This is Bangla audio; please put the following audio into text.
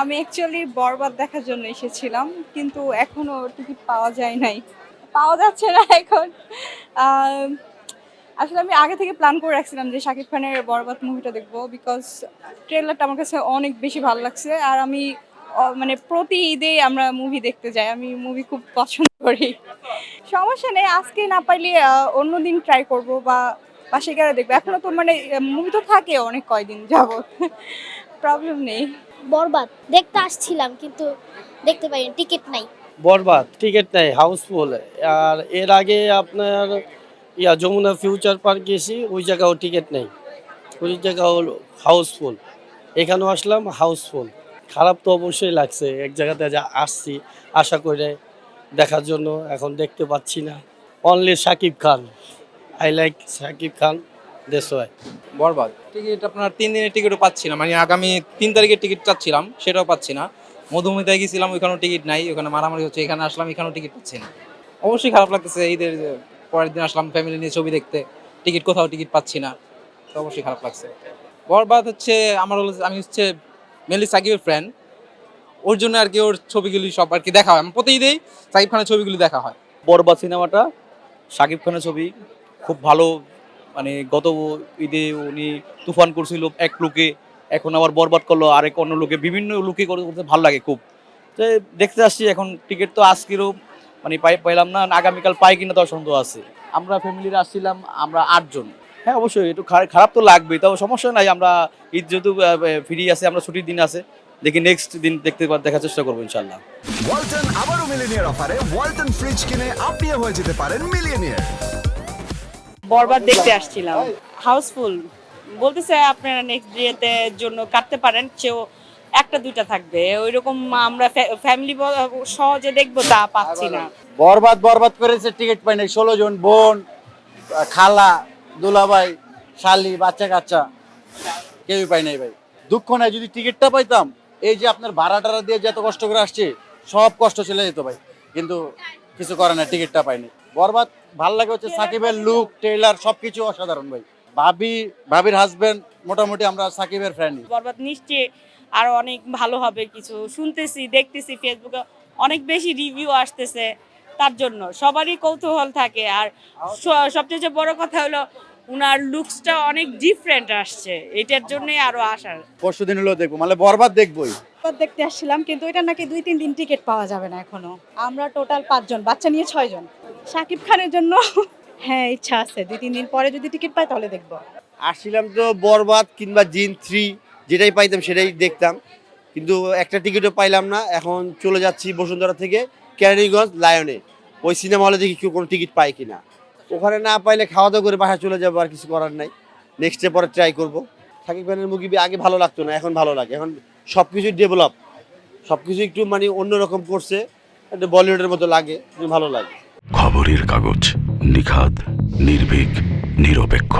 আমি অ্যাকচুয়ালি বরবাদ দেখার জন্য এসেছিলাম, কিন্তু এখনও টিকিট পাওয়া যায় নাই। পাওয়া যাচ্ছে না এখন। আসলে আমি আগে থেকে প্ল্যান করে রাখছিলাম যে শাকিব খানের বরবাদ মুভিটা দেখব বিকজ ট্রেলারটা আমার কাছে অনেক বেশি ভালো লাগছে, আর আমি মানে প্রতি ঈদে আমরা মুভি দেখতে যাই, আমি মুভি খুব পছন্দ করি। সমস্যা নেই, আজকে না পাইলে অন্য দিন ট্রাই করব বা পাশে গেলে দেখব। এখনও তো মানে মুভি তো থাকে অনেক কয়দিন যাবত প্রবলেম নেই। বরবাদ। দেখতে আসছিলাম কিন্তু দেখতে পাইনি, টিকিট নাই। বরবাদ, টিকিট নেই, হাউসফুল। আর এর আগে আপনার ইয়া, যমুনা ফিউচার পার্ক গেছি, ওই জায়গাও টিকিট নেই। ওই জায়গাও হাউসফুল। এখানেও আসলাম, হাউসফুল। খারাপ তো অবশ্যই লাগছে, এক জায়গাতে যা আসছি, আশা করে দেখার জন্য এখন দেখতে পাচ্ছি না। Only Shakib Khan. I like Shakib Khan. দেশ ওয়াই বরবাদ। টিকিট আপনার তিন দিনের টিকিটও পাচ্ছি না। মানে আগামী তিন তারিখের টিকিট চাচ্ছিলাম সেটাও পাচ্ছি না। মধুমিতায় গেছিলাম ওইখানেও টিকিট নাই ওখানে মারামারি হচ্ছে এখানে আসলাম এখানেও টিকিট পাচ্ছি না। অবশ্যই খারাপ লাগতেছে ঈদের পরের দিন আসলাম ফ্যামিলি নিয়ে ছবি দেখতে টিকিট কোথাও টিকিট পাচ্ছি না তো অবশ্যই খারাপ লাগছে। বরবাদ হচ্ছে আমার আমি হচ্ছে মেনলি সাকিবের ফ্রেন্ড ওর জন্য আর কি ওর ছবিগুলি সব আর কি দেখা হয়। আমার প্রতি ঈদেই সাকিব খানের ছবিগুলি দেখা হয়। বরবাদ সিনেমাটা শাকিব খানের ছবি খুব ভালো মানে গত ঈদে উনি তুফান করছিল এক লুকে, এখন আবার বরবাদ করল আরেক অন্য লুকে, বিভিন্ন লুকে করে করতে ভালো লাগে খুব। তো দেখতে আসছি, এখন টিকিট তো আজকেরও মানে পাই, পাইলাম না, আগামীকাল পাই কিনা তো সন্দেহ আছে। আমরা ফ্যামিলির আসছিলাম, আমরা আটজন। হ্যাঁ অবশ্যই, একটু খারা- খারাপ তো লাগবে তবে সমস্যা নাই, আমরা ঈদ যেহেতু ফ্রি আছে, আমরা ছুটির দিন আছে, দেখি নেক্সট দিন দেখতে দেখার চেষ্টা করব ইনশাল্লাহ ওয়ালটন আবারও মিলিনিয়ার অফারে ওয়ালটন ফ্রিজ কিনে আপনিও হয়ে যেতে পারেন মিলিয়নিয়ার বরবাদ দেখতে আসছিলাম। হাউসফুল বলতেছে, আপনারা নেক্সট ডেতে জন্য কাটতে পারেন, সেও একটা, দুইটা থাকবে। ওইরকম আমরা ফ্যামিলি সহজে দেখব, তা পাচ্ছি না। বরবাদ বরবাদ করেছে টিকিট পাই নাই। ষোলো জন, বোন, খালা, দুলাভাই, শালি, বাচ্চা কাচ্চা, কেউই পাই নাই ভাই। দুঃখ নাই, যদি টিকিটটা পাইতাম, এই যে আপনার ভাড়া টাড়া দিয়ে যে এত কষ্ট করে আসছে, সব কষ্ট চলে যেত ভাই। কিন্তু কিছু করে না টিকিটটা পাইনি। বরবাদ ভালো লাগে হচ্ছে সাকিবের লুক ট্রেলার সবকিছু অসাধারণ ভাই। ভাবি ভাবির হাজবেন্ড মোটামুটি আমরা সাকিবের ফ্রেন্ড বরবাদ নিশ্চয়ই আরও অনেক ভালো হবে কিছু। শুনতেছি দেখতেছি ফেসবুকে অনেক বেশি রিভিউ আসতেছে তার জন্য। সবারই কৌতূহল থাকে। আর সবচেয়ে বড় কথা হলো উনার লুকসটা অনেক ডিফারেন্ট আসছে। এটার জন্যই আরও আসার পরশু দিন হলেও দেখব। মানে বরবাদ দেখবোই। বরবাদ দেখতে আসছিলাম, কিন্তু এটা নাকি দুই, তিন দিন টিকিট পাওয়া যাবে না এখনও। আমরা টোটাল পাঁচজন, বাচ্চা নিয়ে ছয়জন। সাকিব খানের জন্য হ্যাঁ ইচ্ছা আছে। দুই, তিন দিন পরে যদি টিকিট পাই তাহলে দেখব। আসছিলাম তো বরবাদ কিংবা জিন থ্রি, যেটাই পাইতাম সেটাই দেখতাম। কিন্তু একটা টিকিটও পাইলাম না। এখন চলে যাচ্ছি বসুন্ধরা থেকে কেরানীগঞ্জ, লায়নে। ওই সিনেমা হলে দেখি কেউ কোনো টিকিট পাই কিনা। ওখানে না পাইলে খাওয়া দাওয়া করে বাসায় চলে যাব, আর কিছু করার নাই। নেক্সট ডে পরে ট্রাই করব। সাকিব খানের মুভি আগে ভালো লাগতো না, এখন ভালো লাগে। এখন সব কিছুই ডেভেলপ সব কিছু একটু মানে অন্যরকম করছে, একটা বলিউডের মতো লাগে ভালো লাগে। খবরের কাগজ নিখাদ, নির্ভীক, নিরপেক্ষ।